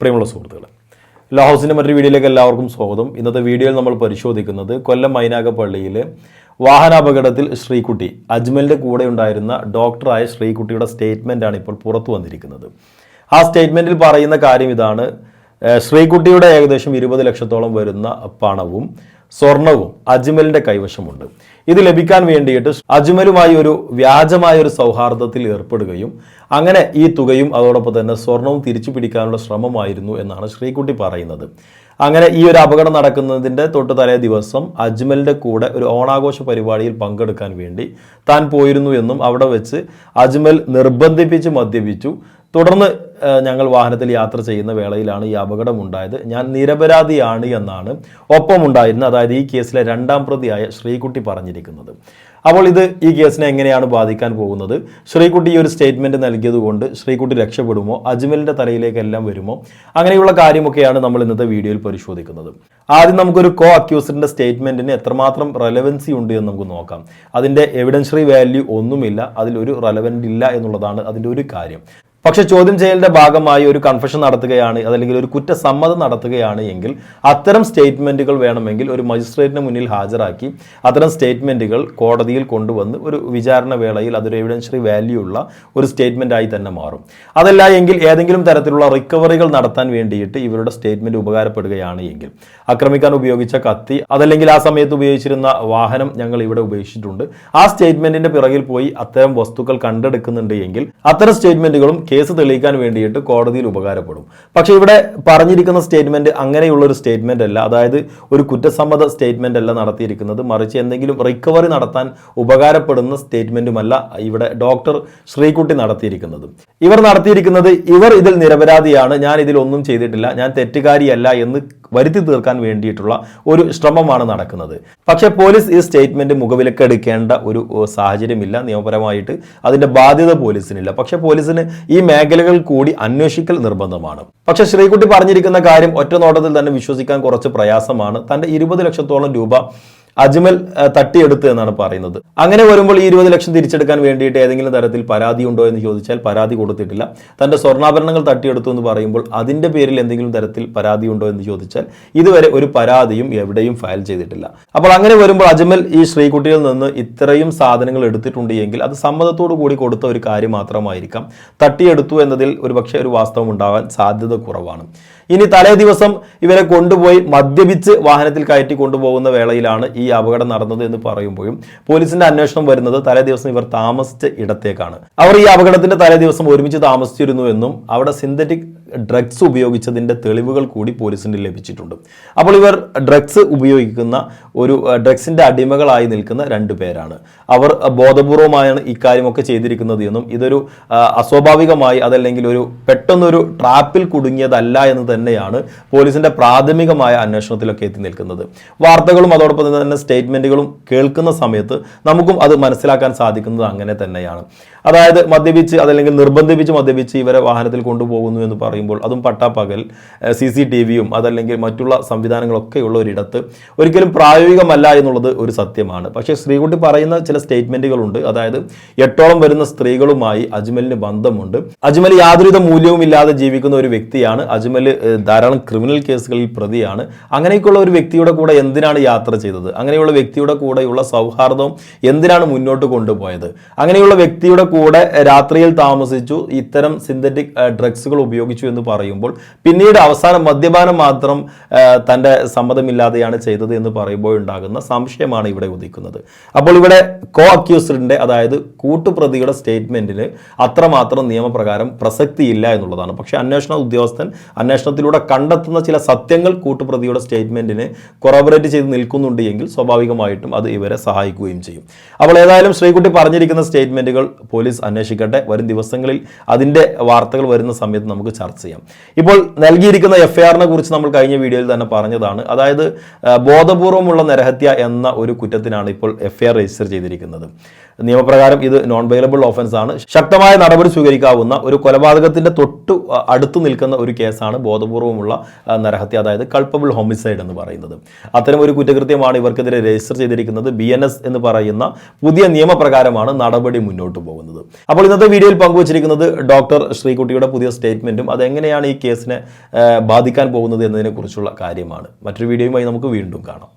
പ്രിയമുള്ള സുഹൃത്തുക്കളെ ലോ ഹൗസിന്റെ മറ്റൊരു വീഡിയോയിലേക്ക് എല്ലാവർക്കും സ്വാഗതം. ഇന്നത്തെ വീഡിയോയിൽ നമ്മൾ പരിശോധിക്കുന്നത് കൊല്ലം മൈനാകപ്പള്ളിയിൽ വാഹനാപകടത്തിൽ ശ്രീകുട്ടി അജ്മലിന്റെ കൂടെ ഉണ്ടായിരുന്ന ഡോക്ടറായ ശ്രീകുട്ടിയുടെ സ്റ്റേറ്റ്മെന്റ് ആണ് ഇപ്പോൾ പുറത്തു വന്നിരിക്കുന്നത്. ആ സ്റ്റേറ്റ്മെന്റിൽ പറയുന്ന കാര്യം ഇതാണ് ശ്രീകുട്ടിയുടെ ഏകദേശം ഇരുപത് ലക്ഷത്തോളം വരുന്ന പണവും സ്വർണവും അജ്മലിന്റെ കൈവശമുണ്ട്. ഇത് ലഭിക്കാൻ വേണ്ടിയിട്ട് അജ്മലുമായി ഒരു വ്യാജമായ ഒരു സൗഹാർദ്ദത്തിൽ ഏർപ്പെടുകയും അങ്ങനെ ഈ തുകയും അതോടൊപ്പം തന്നെ സ്വർണവും തിരിച്ചു പിടിക്കാനുള്ള ശ്രമമായിരുന്നു എന്നാണ് ശ്രീകുട്ടി പറയുന്നത്. അങ്ങനെ ഈ ഒരു അപകടം നടക്കുന്നതിന്റെ തൊട്ട് തലേ ദിവസം അജ്മലിന്റെ കൂടെ ഒരു ഓണാഘോഷ പരിപാടിയിൽ പങ്കെടുക്കാൻ വേണ്ടി താൻ പോയിരുന്നു എന്നും അവിടെ വെച്ച് അജ്മൽ നിർബന്ധിപ്പിച്ച് മദ്യപിച്ചു. തുടർന്ന് ഞങ്ങൾ വാഹനത്തിൽ യാത്ര ചെയ്യുന്ന വേളയിലാണ് ഈ അപകടം ഉണ്ടായത് ഞാൻ നിരപരാധിയാണ് എന്നാണ് ഒപ്പമുണ്ടായിരുന്നത് അതായത് ഈ കേസിലെ രണ്ടാം പ്രതിയായ ശ്രീകുട്ടി പറഞ്ഞിരിക്കുന്നത്. അപ്പോൾ ഇത് ഈ കേസിനെ എങ്ങനെയാണ് ബാധിക്കാൻ പോകുന്നത്? ശ്രീകുട്ടി ഈ ഒരു സ്റ്റേറ്റ്മെന്റ് നൽകിയതുകൊണ്ട് ശ്രീകുട്ടി രക്ഷപ്പെടുമോ? അജ്മലിന്റെ തലയിലേക്കെല്ലാം വരുമോ? അങ്ങനെയുള്ള കാര്യമൊക്കെയാണ് നമ്മൾ ഇന്നത്തെ വീഡിയോയിൽ പരിശോധിക്കുന്നത്. ആദ്യം നമുക്കൊരു കോ അക്യൂസിന്റെ സ്റ്റേറ്റ്മെന്റിന് എത്രമാത്രം റെലവൻസി ഉണ്ട് എന്ന് നമുക്ക് നോക്കാം. അതിന്റെ എവിഡൻഷ്യറി വാല്യൂ ഒന്നുമില്ല അതിലൊരു റെലവന്റ് ഇല്ല എന്നുള്ളതാണ് അതിന്റെ ഒരു കാര്യം. പക്ഷെ ചോദ്യം ചെയ്യലിന്റെ ഭാഗമായി ഒരു കൺഫഷൻ നടത്തുകയാണ് അതല്ലെങ്കിൽ ഒരു കുറ്റസമ്മതം നടത്തുകയാണ് എങ്കിൽ അത്തരം സ്റ്റേറ്റ്മെന്റുകൾ വേണമെങ്കിൽ ഒരു മജിസ്ട്രേറ്റിന് മുന്നിൽ ഹാജരാക്കി അത്തരം സ്റ്റേറ്റ്മെന്റുകൾ കോടതിയിൽ കൊണ്ടുവന്ന് ഒരു വിചാരണ വേളയിൽ അതൊരു എവിഡൻഷ്യറി വാല്യൂ ഉള്ള ഒരു സ്റ്റേറ്റ്മെന്റ് ആയി തന്നെ മാറും. അതല്ല എങ്കിൽ ഏതെങ്കിലും തരത്തിലുള്ള റിക്കവറികൾ നടത്താൻ വേണ്ടിയിട്ട് ഇവരുടെ സ്റ്റേറ്റ്മെന്റ് ഉപകാരപ്പെടുകയാണ് എങ്കിൽ. ആക്രമിക്കാൻ ഉപയോഗിച്ച കത്തി അതല്ലെങ്കിൽ ആ സമയത്ത് ഉപയോഗിച്ചിരുന്ന വാഹനം ഞങ്ങൾ ഇവിടെ ഉപയോഗിച്ചിട്ടുണ്ട് ആ സ്റ്റേറ്റ്മെന്റിന്റെ പിറകിൽ പോയി അത്തരം വസ്തുക്കൾ കണ്ടെടുക്കുന്നുണ്ട് എങ്കിൽ അത്തരം സ്റ്റേറ്റ്മെന്റുകളും കേസ് തെളിയിക്കാൻ വേണ്ടിയിട്ട് കോടതിയിൽ ഉപകാരപ്പെടും. പക്ഷേ ഇവിടെ പറഞ്ഞിരിക്കുന്ന സ്റ്റേറ്റ്മെന്റ് അങ്ങനെയുള്ള ഒരു സ്റ്റേറ്റ്മെന്റ് അല്ല. അതായത് ഒരു കുറ്റസമ്മത സ്റ്റേറ്റ്മെന്റ് അല്ല നടത്തിയിരിക്കുന്നത്. മറിച്ച് എന്തെങ്കിലും റിക്കവറി നടത്താൻ ഉപകാരപ്പെടുന്ന സ്റ്റേറ്റ്മെന്റുമല്ല ഇവിടെ ഡോക്ടർ ശ്രീകുട്ടി നടത്തിയിരിക്കുന്നത്. ഇവർ നടത്തിയിരിക്കുന്നത് ഇവർ ഇതിൽ നിരപരാധിയാണ്. ഞാൻ ഇതിൽ ഒന്നും ചെയ്തിട്ടില്ല. ഞാൻ തെറ്റുകാരിയല്ല എന്ന് വരുത്തി തീർക്കാൻ വേണ്ടിയിട്ടുള്ള ഒരു ശ്രമമാണ് നടക്കുന്നത്. പക്ഷേ പോലീസ് ഈ സ്റ്റേറ്റ്മെന്റ് മുഖവിലക്കെടുക്കേണ്ട ഒരു സാഹചര്യമില്ല. നിയമപരമായിട്ട് അതിന്റെ ബാധ്യത പോലീസിനില്ല. പക്ഷെ പോലീസിന് ഈ മേഖലകൾ കൂടി അന്വേഷിക്കൽ നിർബന്ധമാണ്. പക്ഷെ ശ്രീകുട്ടി പറഞ്ഞിരിക്കുന്ന കാര്യം ഒറ്റ നോട്ടത്തിൽ തന്നെ വിശ്വസിക്കാൻ കുറച്ച് പ്രയാസമാണ്. തന്റെ ഇരുപത് ലക്ഷത്തോളം രൂപ അജ്മൽ തട്ടിയെടുത്ത് എന്നാണ് പറയുന്നത്. അങ്ങനെ വരുമ്പോൾ ഈ ഇരുപത് ലക്ഷം തിരിച്ചെടുക്കാൻ വേണ്ടിയിട്ട് ഏതെങ്കിലും തരത്തിൽ പരാതി ഉണ്ടോ എന്ന് ചോദിച്ചാൽ പരാതി കൊടുത്തിട്ടില്ല. തന്റെ സ്വർണാഭരണങ്ങൾ തട്ടിയെടുത്തു എന്ന് പറയുമ്പോൾ അതിന്റെ പേരിൽ എന്തെങ്കിലും തരത്തിൽ പരാതി ഉണ്ടോ എന്ന് ചോദിച്ചാൽ ഇതുവരെ ഒരു പരാതിയും എവിടെയും ഫയൽ ചെയ്തിട്ടില്ല. അപ്പോൾ അങ്ങനെ വരുമ്പോൾ അജ്മൽ ഈ ശ്രീകുട്ടിയിൽ നിന്ന് ഇത്രയും സാധനങ്ങൾ എടുത്തിട്ടുണ്ട് എങ്കിൽ അത് സമ്മതത്തോടു കൂടി കൊടുത്ത ഒരു കാര്യം മാത്രമായിരിക്കാം. തട്ടിയെടുത്തു എന്നതിൽ ഒരുപക്ഷെ ഒരു വാസ്തവം ഉണ്ടാവാൻ സാധ്യത കുറവാണ്. ഇനി തലേ ദിവസം ഇവരെ കൊണ്ടുപോയി മദ്യപിച്ച് വാഹനത്തിൽ കയറ്റി കൊണ്ടുപോകുന്ന വേളയിലാണ് ഈ അപകടം നടന്നത് എന്ന് പറയുമ്പോഴും പോലീസിന്റെ അന്വേഷണം വരുന്നത് തലേ ദിവസം ഇവർ താമസിച്ച ഇടത്തേക്കാണ്. അവർ ഈ അപകടത്തിന്റെ തലേ ദിവസം ഒരുമിച്ച് താമസിച്ചിരുന്നു എന്നും അവിടെ സിന്തറ്റിക് ഡ്രഗ്സ് ഉപയോഗിച്ചതിന്റെ തെളിവുകൾ കൂടി പോലീസിന് ലഭിച്ചിട്ടുണ്ട്. അപ്പോൾ ഇവർ ഡ്രഗ്സ് ഉപയോഗിക്കുന്ന ഒരു ഡ്രഗ്സിന്റെ അടിമകളായി നിൽക്കുന്ന രണ്ട് പേരാണ്. അവർ ബോധപൂർവമായാണ് ഇക്കാര്യമൊക്കെ ചെയ്തിരിക്കുന്നത് എന്നും ഇതൊരു അസ്വാഭാവികമായി അതല്ലെങ്കിൽ ഒരു പെട്ടെന്നൊരു ട്രാപ്പിൽ കുടുങ്ങിയതല്ല എന്ന് തന്നെയാണ് പോലീസിന്റെ പ്രാഥമികമായ അന്വേഷണത്തിലൊക്കെ എത്തി നിൽക്കുന്നത്. വാർത്തകളും അതോടൊപ്പം തന്നെ സ്റ്റേറ്റ്മെന്റുകളും കേൾക്കുന്ന സമയത്ത് നമുക്കും അത് മനസ്സിലാക്കാൻ സാധിക്കുന്നത് അങ്ങനെ തന്നെയാണ്. അതായത് മദ്യപിച്ച് അതല്ലെങ്കിൽ നിർബന്ധിപ്പിച്ച് മദ്യപിച്ച് ഇവരെ വാഹനത്തിൽ കൊണ്ടുപോകുന്നു എന്ന് പറയുമ്പോൾ അതും പട്ടാപ്പകൽ സി സി ടി വിയും അതല്ലെങ്കിൽ മറ്റുള്ള സംവിധാനങ്ങളൊക്കെ ഉള്ള ഒരിടത്ത് ഒരിക്കലും പ്രായോഗികമല്ല എന്നുള്ളത് ഒരു സത്യമാണ്. പക്ഷേ ശ്രീകുട്ടി പറയുന്ന ചില സ്റ്റേറ്റ്മെന്റുകളുണ്ട് അതായത് എട്ടോളം വരുന്ന സ്ത്രീകളുമായി അജ്മലിന് ബന്ധമുണ്ട്. അജ്മൽ യാതൊരുവിധ മൂല്യവും ഇല്ലാതെ ജീവിക്കുന്ന ഒരു വ്യക്തിയാണ്. അജ്മൽ ധാരാളം ക്രിമിനൽ കേസുകളിൽ പ്രതിയാണ്. അങ്ങനെയൊക്കെയുള്ള ഒരു വ്യക്തിയുടെ കൂടെ എന്തിനാണ് യാത്ര ചെയ്തത്? അങ്ങനെയുള്ള വ്യക്തിയുടെ കൂടെയുള്ള സൗഹാർദ്ദം എന്തിനാണ് മുന്നോട്ട് കൊണ്ടുപോയത്? അങ്ങനെയുള്ള വ്യക്തിയുടെ കൂടെ രാത്രിയിൽ താമസിച്ചു. ഇത്തരം സിന്തറ്റിക് ഡ്രഗ്സുകൾ ഉപയോഗിച്ചു എന്ന് പറയുമ്പോൾ പിന്നീട് അവസാനം മദ്യപാനം മാത്രം തന്റെ സമ്മതമില്ലാതെയാണ് ചെയ്തത് എന്ന് പറയുമ്പോൾ ഉണ്ടാകുന്ന സംശയമാണ് ഇവിടെ ഉദിക്കുന്നത്. അപ്പോൾ ഇവിടെ കോ അക്യൂസ്ഡിന്റെ അതായത് കൂട്ടുപ്രതിയുടെ സ്റ്റേറ്റ്മെന്റിന് അത്രമാത്രം നിയമപ്രകാരം പ്രസക്തിയില്ല എന്നുള്ളതാണ്. പക്ഷേ അന്വേഷണ ഉദ്യോഗസ്ഥൻ അന്വേഷണത്തിലൂടെ കണ്ടെത്തുന്ന ചില സത്യങ്ങൾ കൂട്ടുപ്രതിയുടെ സ്റ്റേറ്റ്മെന്റിന് കൊറബറേറ്റ് ചെയ്ത് നിൽക്കുന്നുണ്ട് എങ്കിൽ സ്വാഭാവികമായിട്ടും അത് ഇവരെ സഹായിക്കുകയും ചെയ്യും. അപ്പോൾ ഏതായാലും ശ്രീകുട്ടി പറഞ്ഞിരിക്കുന്ന സ്റ്റേറ്റ്മെന്റുകൾ പോലീസ് അന്വേഷിക്കട്ടെ. വരും ദിവസങ്ങളിൽ അതിന്റെ വാർത്തകൾ വരുന്ന സമയത്ത് നമുക്ക് ചർച്ച ചെയ്യാം. ഇപ്പോൾ നൽകിയിരിക്കുന്ന എഫ് ഐ ആറിനെ കുറിച്ച് നമ്മൾ കഴിഞ്ഞ വീഡിയോയിൽ തന്നെ പറഞ്ഞതാണ്. അതായത് ബോധപൂർവമുള്ള നരഹത്യ എന്ന ഒരു കുറ്റത്തിനാണ് ഇപ്പോൾ എഫ് ഐ ആർ രജിസ്റ്റർ ചെയ്തിരിക്കുന്നത്. നിയമപ്രകാരം ഇത് നോൺ ബെയിലബിൾ ഓഫൻസ് ആണ്. ശക്തമായ നടപടി സ്വീകരിക്കാവുന്ന ഒരു കൊലപാതകത്തിന്റെ തൊട്ടു അടുത്തു നിൽക്കുന്ന ഒരു കേസാണ് ബോധപൂർവമുള്ള നരഹത്യ അതായത് കൾപ്പബിൾ ഹോമിസൈഡ് എന്ന് പറയുന്നത്. അത്തരം ഒരു കുറ്റകൃത്യമാണ് ഇവർക്കെതിരെ രജിസ്റ്റർ ചെയ്തിരിക്കുന്നത്. ബി എന്ന് പറയുന്ന പുതിയ നിയമപ്രകാരമാണ് നടപടി മുന്നോട്ട് പോകുന്നത്. അപ്പോൾ ഇന്നത്തെ വീഡിയോയിൽ പങ്കുവച്ചിരിക്കുന്നത് ഡോക്ടർ ശ്രീകുട്ടിയുടെ പുതിയ സ്റ്റേറ്റ്മെന്റും അത് എങ്ങനെയാണ് ഈ കേസിനെ ബാധിക്കാൻ പോകുന്നത് എന്നതിനെക്കുറിച്ചുള്ള കാര്യമാണ്. മറ്റൊരു വീഡിയോയുമായി നമുക്ക് വീണ്ടും കാണാം.